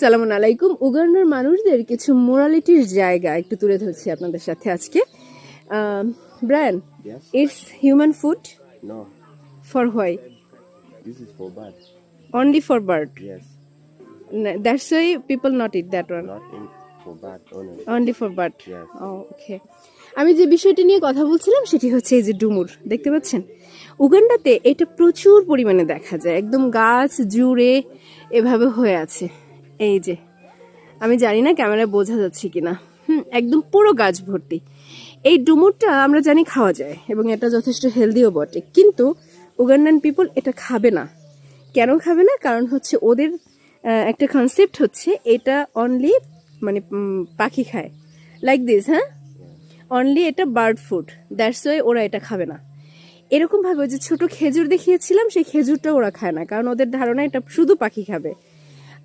সালামুন আলাইকুম। উগান্ডার মানুষদের কিছু মোরালিটির জায়গা একটু তুলে ধরছি আপনাদের সাথে আজকে। Brian it's human food for why. Only for bird that's why people not eat that one. Only for bird. Okay আমি যে বিষয়টি নিয়ে কথা বলছিলাম সেটি হচ্ছে এই যে ডুমুর। দেখতে পাচ্ছেন? উগান্ডাতে এটা প্রচুর পরিমাণে দেখা যায়। একদম গাছ জুড়ে এভাবে হয়ে আছে। এই যে, আমি জানি না ক্যামেরায় বোঝা যাচ্ছে কিনা। হুম, একদম পুরো গাছ ভর্তি। এই ডুমুরটা আমরা জানি খাওয়া যায় এবং এটা যথেষ্ট হেলদিও বটে। কিন্তু উগান্ডান পিপল এটা খাবে না। কেন খাবে না? কারণ হচ্ছে ওদের একটা কনসেপ্ট হচ্ছে এটা অনলি মানে পাখি খায়। লাইক দিস হ্যাঁ? অনলি এটা বার্ড ফুড দ্যাটস ওয়াই ওরা এটা খাবে না। এরকমভাবে ওই যে ছোটো খেজুর দেখিয়েছিলাম, সেই খেজুরটা ওরা খায় না। কারণ ওদের ধারণা এটা শুধু পাখি খাবে।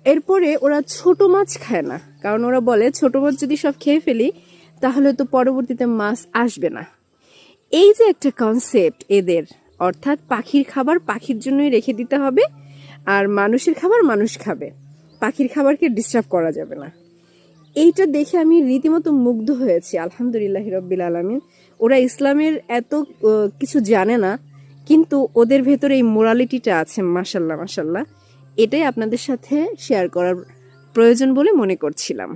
এরপরে ওরা ছোট মাছ খায় না। কারণ ওরা বলে, ছোট মাছ যদি সব খেয়ে ফেলি, তাহলে তো পরবর্তীতে মাছ আসবে না। এই যে একটা কনসেপ্ট এদের, অর্থাৎ পাখির খাবার পাখির জন্যই রেখে দিতে হবে, আর মানুষের খাবার মানুষ খাবে। পাখির খাবারকে ডিস্টার্ব করা যাবে না। এইটা দেখে আমি রীতিমতো মুগ্ধ হয়েছি, আলহামদুলিল্লাহ রব্বিল আলমিন। ওরা ইসলামের এত কিছু জানে না, কিন্তু ওদের ভেতরে এই মোরালিটিটা আছে মাসাল্লাহ মাসাল্লাহ এটাই আপনাদের সাথে শেয়ার করার প্রয়োজন বলে মনে করছিলাম।